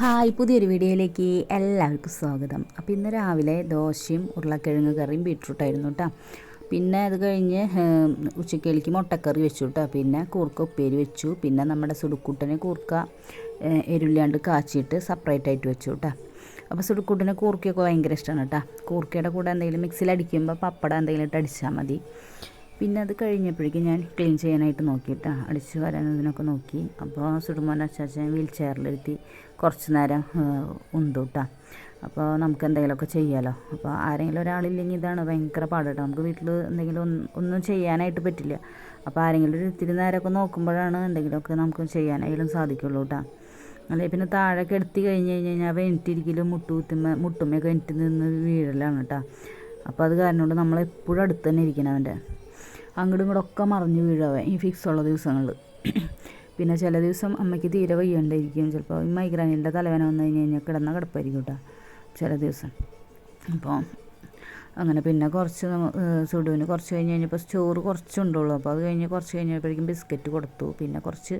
Hi പുതിയൊരു വീഡിയോയിലേക്ക് എല്ലാവർക്കും സ്വാഗതം. അപ്പോൾ ഇന്ന് രാവിലെ ദോശയും ഉരുളക്കിഴങ്ങ് കറിയും ബീട്രൂട്ടായിരുന്നു കേട്ടോ പിന്നെ അത് കഴിഞ്ഞ് ഉച്ചക്കേലേക്ക് മുട്ടക്കറി വെച്ചു കേട്ടോ പിന്നെ കൂർക്ക ഉപ്പേരി വെച്ചു. പിന്നെ നമ്മുടെ സുടുക്കൂട്ടനെ കൂർക്ക എരുല്ലാണ്ട് കാച്ചിയിട്ട് സെപ്പറേറ്റ് ആയിട്ട് വെച്ചു കേട്ടോ അപ്പോൾ സുടുക്കൂട്ടിന് കൂർക്കയൊക്കെ ഭയങ്കര ഇഷ്ടമാണ് കേട്ടോ കൂർക്കയുടെ കൂടെ എന്തെങ്കിലും മിക്സിയിൽ അടിക്കുമ്പോൾ പപ്പടം എന്തെങ്കിലും ഇട്ട് അടിച്ചാൽ മതി. പിന്നെ അത് കഴിഞ്ഞപ്പോഴേക്കും ഞാൻ ക്ലീൻ ചെയ്യാനായിട്ട് നോക്കിയിട്ടാ അടിച്ച് വരാനതിനൊക്കെ നോക്കി. അപ്പോൾ സുടുമോൻ അച്ചാച്ചൻ വീൽ ചെയറിലിരുത്തി കുറച്ച് നേരം ഉന്തൂട്ടാ. അപ്പോൾ നമുക്ക് എന്തെങ്കിലുമൊക്കെ ചെയ്യാമല്ലോ അപ്പോൾ ആരെങ്കിലും ഒരാളില്ലെങ്കിൽ ഇതാണ് ഭയങ്കര പാട് നമുക്ക് വീട്ടിൽ എന്തെങ്കിലും ഒന്നും ചെയ്യാനായിട്ട് പറ്റില്ല. അപ്പോൾ ആരെങ്കിലും ഒരു ഇത്തിരി നേരമൊക്കെ നോക്കുമ്പോഴാണ് എന്തെങ്കിലുമൊക്കെ നമുക്ക് ചെയ്യാനായാലും സാധിക്കുള്ളൂ കേട്ടോ അല്ലെ പിന്നെ താഴേക്ക് എടുത്തി കഴിഞ്ഞ് കഴിഞ്ഞ് കഴിഞ്ഞാൽ വെനിറ്റിരിക്കലും മുട്ടുകുത്തുമ്മ മുട്ടുമ്മയൊക്കെ എനിക്ക് നിന്ന് വീഴലാണ് കേട്ടോ അപ്പോൾ അത് കാരണം കൊണ്ട് നമ്മളെപ്പോഴും അടുത്ത് തന്നെ ഇരിക്കണം അവന്റെ. അങ്ങോട്ടും ഇങ്ങോട്ടൊക്കെ മറിഞ്ഞു വീഴാവേ ഈ ഫിക്സ് ഉള്ള ദിവസങ്ങളിൽ പിന്നെ ചില ദിവസം അമ്മയ്ക്ക് തീരെ വയ്യണ്ടായിരിക്കും. ചിലപ്പോൾ ഈ മൈഗ്രാനിന്റെ തലവേന വന്നു കഴിഞ്ഞ് കഴിഞ്ഞാൽ കിടന്ന കിടപ്പായിരിക്കും കേട്ടോ ചില ദിവസം. അപ്പോൾ അങ്ങനെ പിന്നെ കുറച്ച് സുഡുവിന് കുറച്ച് കഴിഞ്ഞ് കഴിഞ്ഞപ്പോൾ ചോറ് കുറച്ചുണ്ടുള്ളൂ അപ്പോൾ അത് കഴിഞ്ഞ് കുറച്ച് കഴിഞ്ഞപ്പോഴേക്കും ബിസ്ക്കറ്റ് കൊടുത്തു. പിന്നെ കുറച്ച്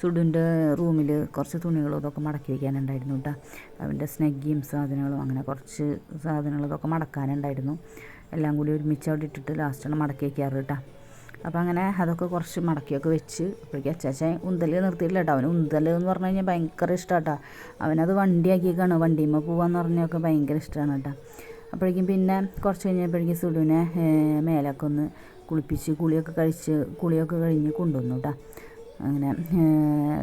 സുഡുവിന്റെ റൂമിൽ കുറച്ച് തുണികളും ഇതൊക്കെ മടക്കി വയ്ക്കാനുണ്ടായിരുന്നു കേട്ടോ അവന്റെ സ്നഗ്ഗിയും സാധനങ്ങളും അങ്ങനെ കുറച്ച് സാധനങ്ങളും ഇതൊക്കെ മടക്കാനുണ്ടായിരുന്നു. എല്ലാം കൂടി ഒരുമിച്ച് അവിടെ ഇട്ടിട്ട് ലാസ്റ്റാണ് മടക്കി വയ്ക്കാറ് കേട്ടോ അപ്പോൾ അങ്ങനെ അതൊക്കെ കുറച്ച് മടക്കിയൊക്കെ വെച്ച് അപ്പോഴേക്കും അച്ചാച്ചൻ ഉന്തൽ നിർത്തിയില്ല കേട്ടോ അവന് ഉന്തൽ എന്ന് പറഞ്ഞു കഴിഞ്ഞാൽ ഭയങ്കര ഇഷ്ടമാണ് കേട്ടോ അവനത് വണ്ടിയാക്കിയേക്കാണ്. വണ്ടിയുമ്പോൾ പോവാന്ന് പറഞ്ഞൊക്കെ ഭയങ്കര ഇഷ്ടമാണ് കേട്ടോ. അപ്പോഴേക്കും പിന്നെ കുറച്ച് കഴിഞ്ഞപ്പോഴേക്കും സുഡുവിനെ മേലൊക്കെ ഒന്ന് കുളിപ്പിച്ച് കുളിയൊക്കെ കഴിച്ച് കുളിയൊക്കെ കഴിഞ്ഞ് കൊണ്ടുവന്നു കേട്ടോ. അങ്ങനെ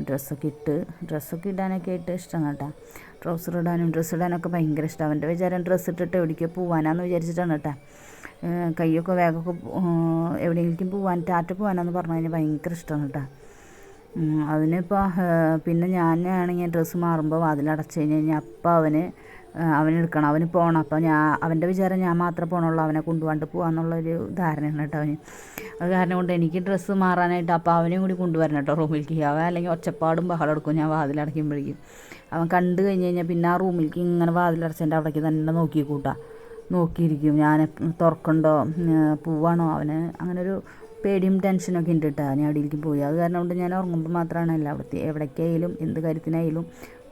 ഡ്രസ്സൊക്കെ ഇട്ട് ഡ്രസ്സൊക്കെ ഇടാനൊക്കെ ആയിട്ട് ഇഷ്ടമാണ് കേട്ടോ. ട്രൗസർ ഇടാനും ഡ്രസ്സ് ഇടാനൊക്കെ ഭയങ്കര ഇഷ്ടമാണ് അവന്റെ വിചാരം ഡ്രസ്സ് ഇട്ടിട്ട് എവിടേക്കോ പോകാനാന്ന് വിചാരിച്ചിട്ടാണ് കേട്ടോ. കൈയൊക്കെ വേഗമൊക്കെ എവിടെയെങ്കിലും പോകാൻ ടാറ്റ പോകാനാന്ന് പറഞ്ഞു കഴിഞ്ഞാൽ ഭയങ്കര ഇഷ്ടമാണ് കേട്ടോ. അതിനിപ്പോൾ പിന്നെ ഞാനാണെങ്കിൽ ഡ്രസ്സ് മാറുമ്പോൾ അതിലടച്ചു കഴിഞ്ഞ് കഴിഞ്ഞാൽ അപ്പം അവന് ആ, അവന് പോകണം അപ്പോൾ ഞാൻ അവന്റെ വിചാരം ഞാൻ മാത്രം പോകണുള്ളൂ അവനെ കൊണ്ടുപോകാണ്ട് പോകാമെന്നുള്ളൊരു ധാരണയാണ് കേട്ടോ അവന്. അത് കാരണം കൊണ്ട് എനിക്ക് ഡ്രസ്സ് മാറാനായിട്ട് അപ്പോൾ അവനെയും കൂടി കൊണ്ടുവരണം കേട്ടോ റൂമിലേക്ക്. അവൻ അല്ലെങ്കിൽ ഒച്ചപ്പാടും ബഹളം എടുക്കും. ഞാൻ വാതിലടയ്ക്കുമ്പോഴേക്കും. അവൻ കണ്ടു കഴിഞ്ഞ് കഴിഞ്ഞാൽ പിന്നെ ആ റൂമിലേക്ക് ഇങ്ങനെ വാതിലടച്ചതിന്റെ അവിടേക്ക് തന്നെ നോക്കി കൂട്ടാം നോക്കിയിരിക്കും. ഞാൻ തുറക്കണ്ടോ? പോവാണോ? അവന് അങ്ങനെ ഒരു പേടിയും ടെൻഷനൊക്കെ ഉണ്ട് കേട്ടോ. ഞാൻ അവിടേക്ക് പോയി? അത് കാരണം കൊണ്ട് ഞാൻ ഉറങ്ങുമ്പോൾ മാത്രമാണ് എല്ലായിടത്തും എവിടേക്കായാലും എന്ത് കാര്യത്തിനായാലും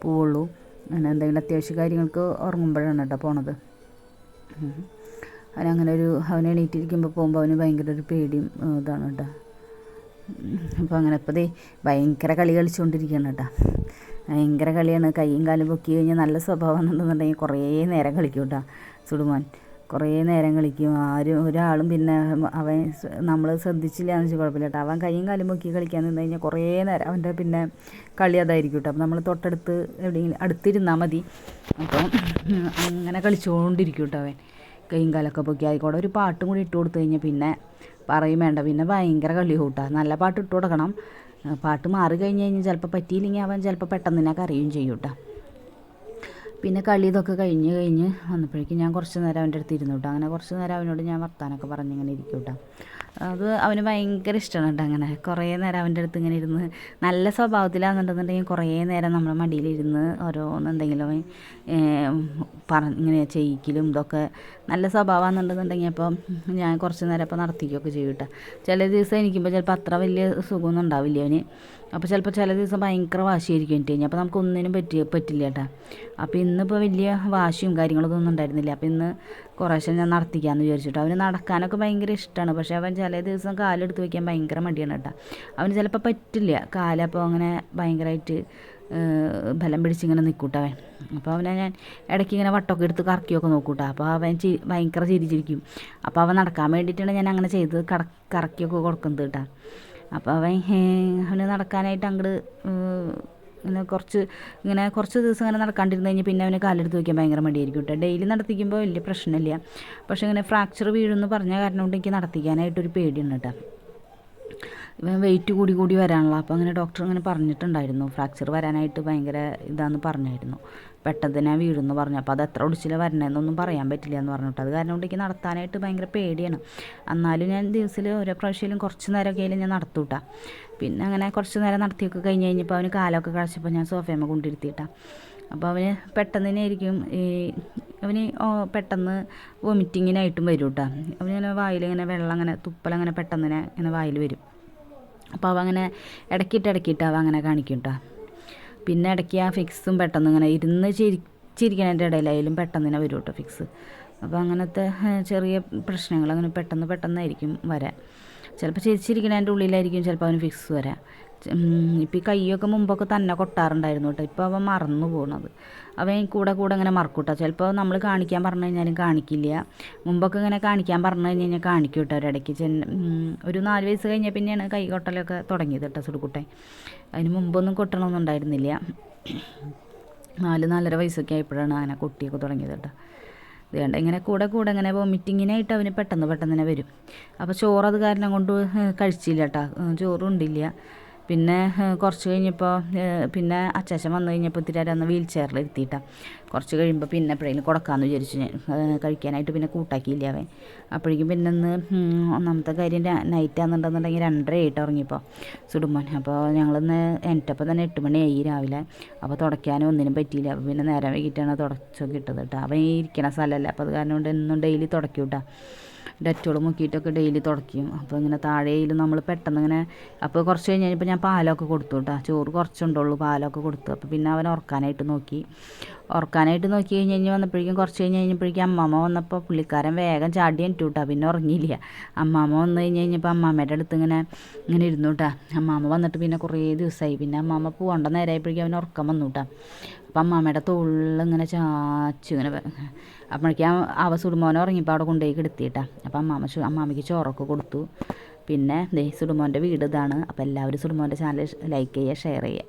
പോവുള്ളൂ. അങ്ങനെ എന്തെങ്കിലും അത്യാവശ്യ കാര്യങ്ങൾക്ക് ഉറങ്ങുമ്പോഴാണ് കേട്ടോ പോണത്. അവനങ്ങനെ ഒരു അവൻ എണീറ്റിരിക്കുമ്പോൾ പോകുമ്പോൾ അവന് ഭയങ്കര ഒരു പേടിയും ഇതാണ് കേട്ടോ. അപ്പോൾ അങ്ങനെ ഇപ്പോൾ ദേ ഭയങ്കര കളി കളിച്ചുകൊണ്ടിരിക്കുകയാണ് കേട്ടോ. ഭയങ്കര കളിയാണ്. കൈയും കാലും പൊക്കി കഴിഞ്ഞാൽ നല്ല സ്വഭാവം എന്നുണ്ടെന്നുണ്ടെങ്കിൽ കുറേ നേരം കളിക്കും കേട്ടോ സുടുമോൻ കുറേ നേരം കളിക്കും. ആരും ഒരാളും പിന്നെ അവൻ നമ്മൾ ശ്രദ്ധിച്ചില്ല എന്ന് വെച്ചാൽ കുഴപ്പമില്ല കേട്ടോ. അവൻ കൈയും കാലും പൊക്കി കളിക്കാൻ നിന്ന് കഴിഞ്ഞാൽ കുറേ നേരം അവന്റെ പിന്നെ കളി അതായിരിക്കും കേട്ടോ. അപ്പോൾ നമ്മൾ തൊട്ടടുത്ത് എവിടെയെങ്കിലും അടുത്തിരുന്നാൽ മതി. അപ്പം അങ്ങനെ കളിച്ചുകൊണ്ടിരിക്കും കേട്ടോ അവൻ. കൈയും കാലൊക്കെ പൊക്കി ആയിക്കോട്ടെ. ഒരു പാട്ടും കൂടി ഇട്ട് കൊടുത്തു കഴിഞ്ഞാൽ പിന്നെ പറയും വേണ്ട. പിന്നെ ഭയങ്കര കളി കൂട്ടാ. നല്ല പാട്ട് ഇട്ട് കൊടുക്കണം. പാട്ട് മാറി കഴിഞ്ഞ് കഴിഞ്ഞാൽ ചിലപ്പോൾ പറ്റിയില്ലെങ്കിൽ അവൻ ചിലപ്പോൾ പെട്ടെന്ന് തന്നെ കരയും ചെയ്യും കേട്ടോ. പിന്നെ കളി ഇതൊക്കെ കഴിഞ്ഞ് കഴിഞ്ഞ് വന്നപ്പോഴേക്കും ഞാൻ കുറച്ച് നേരം അവന്റെ അടുത്ത് ഇരുന്നു കേട്ടോ. അങ്ങനെ കുറച്ച് നേരം അവനോട് ഞാൻ വർത്താനൊക്കെ പറഞ്ഞ് ഇങ്ങനെ ഇരിക്കും കേട്ടോ. അത് അവന് ഭയങ്കര ഇഷ്ടമാണ് കേട്ടോ അങ്ങനെ. കുറേ നേരം അവന്റെ അടുത്ത് ഇങ്ങനെ ഇരുന്ന് നല്ല സ്വഭാവത്തിലാണെന്നുണ്ടെന്നുണ്ടെങ്കിൽ കുറേ നേരം നമ്മുടെ മടിയിലിരുന്ന് ഓരോന്നെന്തെങ്കിലും പറ ഇങ്ങനെ ചെയ്യിക്കലും ഇതൊക്കെ നല്ല സ്വഭാവമാണെന്നുണ്ടെന്നുണ്ടെങ്കിൽ അപ്പം ഞാൻ കുറച്ച് നേരം അപ്പോൾ നടത്തിക്കുകയൊക്കെ ചെയ്യും കേട്ടോ. ചില ദിവസം എനിക്കുമ്പോൾ ചിലപ്പോൾ അത്ര വലിയ സുഖമൊന്നും ഉണ്ടാവില്ല അവന്. അപ്പോൾ ചിലപ്പോൾ ചില ദിവസം ഭയങ്കര വാശിയായിരിക്കും എനിക്ക്. കഴിഞ്ഞാൽ അപ്പോൾ നമുക്ക് ഒന്നിനും പറ്റി പറ്റില്ല കേട്ടോ. അപ്പോൾ ഇന്നിപ്പോൾ വലിയ വാശിയും കാര്യങ്ങളൊന്നും ഒന്നും ഉണ്ടായിരുന്നില്ല. അപ്പോൾ ഇന്ന് കുറേശ്ശെ ഞാൻ നടത്തിക്കാമെന്ന് വിചാരിച്ചിട്ട് അവന് നടക്കാനൊക്കെ ഭയങ്കര ഇഷ്ടമാണ് പക്ഷേ അവൻ ചില ദിവസം കാലെടുത്ത് വയ്ക്കാൻ ഭയങ്കര മടിയാണ് കേട്ടോ. അവന് ചിലപ്പോൾ പറ്റില്ല. കാലപ്പോൾ അങ്ങനെ ഭയങ്കരമായിട്ട് ബലം പിടിച്ചിങ്ങനെ നിൽക്കൂട്ടവൻ അപ്പോൾ അവനെ ഞാൻ ഇടയ്ക്ക് ഇങ്ങനെ വട്ടമൊക്കെ എടുത്ത് കറക്കിയൊക്കെ നോക്കൂട്ടോ അപ്പോൾ അവൻ ചി ഭയങ്കര ചിരിച്ചിരിക്കും. അപ്പോൾ അവൻ നടക്കാൻ വേണ്ടിയിട്ടാണ് ഞാൻ അങ്ങനെ ചെയ്ത് കറക്കിയൊക്കെ കൊടുക്കുന്നത് കേട്ടോ. അപ്പോൾ അവൻ അവന് നടക്കാനായിട്ട് അങ്ങോട്ട് ഇങ്ങനെ കുറച്ച് ഇങ്ങനെ കുറച്ച് ദിവസം ഇങ്ങനെ നടക്കാണ്ടിരുന്ന് കഴിഞ്ഞാൽ പിന്നെ അവന് കാലെടുത്ത് വയ്ക്കാൻ ഭയങ്കര മടിയായിരിക്കും കേട്ടോ ഡെയിലി നടത്തിക്കുമ്പോൾ വലിയ പ്രശ്നമില്ല. പക്ഷേ ഇങ്ങനെ ഫ്രാക്ചർ വീഴുമെന്ന് പറഞ്ഞ കാരണം കൊണ്ട് എനിക്ക് നടത്തിക്കാനായിട്ടൊരു പേടിയാണ് കേട്ടോ ഇവൻ വെയിറ്റ് കൂടി കൂടി വരാനുള്ള. അപ്പോൾ അങ്ങനെ ഡോക്ടർ അങ്ങനെ പറഞ്ഞിട്ടുണ്ടായിരുന്നു. ഫ്രാക്ചർ വരാനായിട്ട് ഭയങ്കര ഇതാന്ന് പറഞ്ഞായിരുന്നു പെട്ടെന്ന് തന്നെ വീഴുമെന്ന് പറഞ്ഞു. അപ്പോൾ അത് എത്ര ഒടിച്ചില വരണേന്നൊന്നും പറയാൻ പറ്റില്ല എന്ന് പറഞ്ഞിട്ട് അത് കാരണം കൊണ്ട് എനിക്ക് നടത്താനായിട്ട് ഭയങ്കര പേടിയാണ്. എന്നാലും ഞാൻ ദിവസത്തിൽ ഓരോ പ്രാവശ്യത്തിലും കുറച്ച് നേരമൊക്കെ ആയാലും ഞാൻ നടത്തൂട്ടാ പിന്നെ അങ്ങനെ കുറച്ച് നേരം നടത്തിയൊക്കെ കഴിഞ്ഞ് കഴിഞ്ഞപ്പോൾ അവന് കാലമൊക്കെ കഴിച്ചപ്പോൾ ഞാൻ സോഫയമ്മ കൊണ്ടിരുത്തിയിട്ടാണ് അപ്പോൾ അവന് പെട്ടെന്ന് തന്നെ ആയിരിക്കും ഈ അവന് പെട്ടെന്ന് വൊമിറ്റിങ്ങിനായിട്ടും വരും കേട്ടോ അവനിങ്ങനെ വായിലിങ്ങനെ വെള്ളം അങ്ങനെ തുപ്പലങ്ങനെ പെട്ടെന്ന് ഇങ്ങനെ വായിൽ വരും. അപ്പോൾ അവ അങ്ങനെ ഇടയ്ക്കിട്ട് ഇടയ്ക്കിട്ട് അവ അങ്ങനെ കാണിക്കും കേട്ടോ പിന്നെ ഇടയ്ക്ക് ആ ഫിക്സും പെട്ടെന്ന് ഇങ്ങനെ ഇരുന്ന് ചിരി ചിരിക്കണതിന്റെ ഇടയിലായാലും പെട്ടെന്ന് തന്നെ വരും കേട്ടോ ഫിക്സ് അപ്പോൾ അങ്ങനത്തെ ചെറിയ പ്രശ്നങ്ങൾ അങ്ങനെ പെട്ടെന്ന് പെട്ടെന്നായിരിക്കും വരാൻ ചിലപ്പോൾ ചിരിച്ചിരിക്കണതിന്റെ ഉള്ളിലായിരിക്കും ചിലപ്പോൾ അവന് ഫിക്സ് വരാം. ഇപ്പോൾ ഈ കൈയൊക്കെ മുമ്പൊക്കെ തന്നെ കൊട്ടാറുണ്ടായിരുന്നു കേട്ടോ. ഇപ്പോൾ അവൻ മറന്നു പോകുന്നത് അവൻ കൂടെ കൂടെ ഇങ്ങനെ മറക്കൂട്ടോ ചിലപ്പോൾ നമ്മൾ കാണിക്കാൻ പറഞ്ഞു കഴിഞ്ഞാലും കാണിക്കില്ല. മുമ്പൊക്കെ ഇങ്ങനെ കാണിക്കാൻ പറഞ്ഞു കഴിഞ്ഞ് കഴിഞ്ഞാൽ കാണിക്കും കേട്ടോ ഒരിടയ്ക്ക് ഒരു നാല് വയസ്സ് കഴിഞ്ഞാൽ പിന്നെയാണ് കൈ കൊട്ടലൊക്കെ തുടങ്ങിയത് കേട്ടോ സുടുക്കുട്ടെ അതിന് മുമ്പൊന്നും കൊട്ടണമൊന്നും ഉണ്ടായിരുന്നില്ല. നാല് നാലര വയസ്സൊക്കെ ആയപ്പോഴാണ് അങ്ങനെ കൊട്ടിയൊക്കെ തുടങ്ങിയത് കേട്ടോ അതുകൊണ്ട് ഇങ്ങനെ കൂടെ കൂടെ ഇങ്ങനെ വോമിറ്റിങ്ങിനായിട്ട് അവന് പെട്ടെന്ന് പെട്ടെന്ന് തന്നെ വരും. അപ്പോൾ ചോറ് അത് കാരണം കൊണ്ട് കഴിച്ചില്ല കേട്ടോ ചോറും ഉണ്ടില്ല പിന്നെ കുറച്ച് കഴിഞ്ഞപ്പോൾ പിന്നെ അച്ചാച്ചൻ വന്നു കഴിഞ്ഞപ്പോൾ ഇത്തിരി അന്ന് വീൽ ചെയറിൽ ഇരുത്തിയിട്ടാണ് കുറച്ച് കഴിയുമ്പോൾ പിന്നെ എപ്പോഴേലും കൊടുക്കാമെന്ന് വിചാരിച്ചു ഞാൻ. കഴിക്കാനായിട്ട് പിന്നെ കൂട്ടാക്കിയില്ല അവൻ. അപ്പോഴേക്കും പിന്നെ ഒന്ന് ഒന്നാമത്തെ കാര്യം നൈറ്റ് ആണെന്നുണ്ടെന്നുണ്ടെങ്കിൽ രണ്ടര ആയിട്ട് ഇറങ്ങിയപ്പോൾ സുടുമോൻ. അപ്പോൾ ഞങ്ങളിന്ന് എന്റെപ്പം തന്നെ എട്ട് മണിയായി രാവിലെ. അപ്പോൾ തുടയ്ക്കാനും ഒന്നിനും പറ്റിയില്ല. അപ്പോൾ പിന്നെ നേരം വൈകിട്ടാണ് തുടച്ചൊക്കെ ഇട്ടത് കേട്ടോ അവൻ ഇരിക്കണ സ്ഥലമല്ല. അപ്പോൾ അത് കാരണം കൊണ്ട് എന്നും ഡെയിലി തുടയ്ക്കും കേട്ടോ ഡെറ്റോൾ മുക്കിയിട്ടൊക്കെ ഡെയിലി തുടക്കും അപ്പോൾ ഇങ്ങനെ താഴെയിൽ നമ്മൾ പെട്ടെന്ന് ഇങ്ങനെ അപ്പോൾ കുറച്ച് കഴിഞ്ഞ് കഴിഞ്ഞപ്പോൾ ഞാൻ പാലൊക്കെ കൊടുത്തു കേട്ടോ. ചോറ് കുറച്ചുണ്ടുള്ളൂ പാലൊക്കെ കൊടുത്തു. അപ്പോൾ പിന്നെ അവൻ ഉറക്കാനായിട്ട് നോക്കി. ഉറക്കാനായിട്ട് നോക്കി കഴിഞ്ഞ് കഴിഞ്ഞ് വന്നപ്പോഴേക്കും കുറച്ച് കഴിഞ്ഞ് കഴിഞ്ഞപ്പോഴേക്കും അമ്മാമ്മ വന്നപ്പോൾ പുള്ളിക്കാരൻ വേഗം ചാടി എനിക്ക് പിന്നെ ഉറങ്ങിയില്ല. അമ്മാമ്മ വന്നു കഴിഞ്ഞ് കഴിഞ്ഞപ്പോൾ അമ്മാമ്മയുടെ അടുത്ത് ഇങ്ങനെ ഇങ്ങനെ ഇരുന്നു കേട്ടോ. അമ്മാമ്മ വന്നിട്ട് പിന്നെ കുറേ ദിവസമായി പിന്നെ അമ്മാമ്മ പോകേണ്ട നേരമായപ്പോഴേക്കും അവൻ ഉറക്കം വന്നു കേട്ടോ. അപ്പം അമ്മാമ്മയുടെ തോളിൽ ഇങ്ങനെ ചാച്ചു ഇങ്ങനെ അപ്പോഴേക്കും അവ സുടുമോനെ ഉറങ്ങിയപ്പോൾ അവിടെ കൊണ്ടുപോയി കിടത്തിയിട്ടാണ് അപ്പം അമ്മാമ്മ അമ്മാമ്മയ്ക്ക് ചോറൊക്കെ കൊടുത്തു. പിന്നെ ദേ സുടുമോന്റെ വീട് ഇതാണ്. അപ്പോൾ എല്ലാവരും സുടുമോന്റെ ചാനൽ ലൈക്ക് ചെയ്യുക ഷെയർ ചെയ്യുക.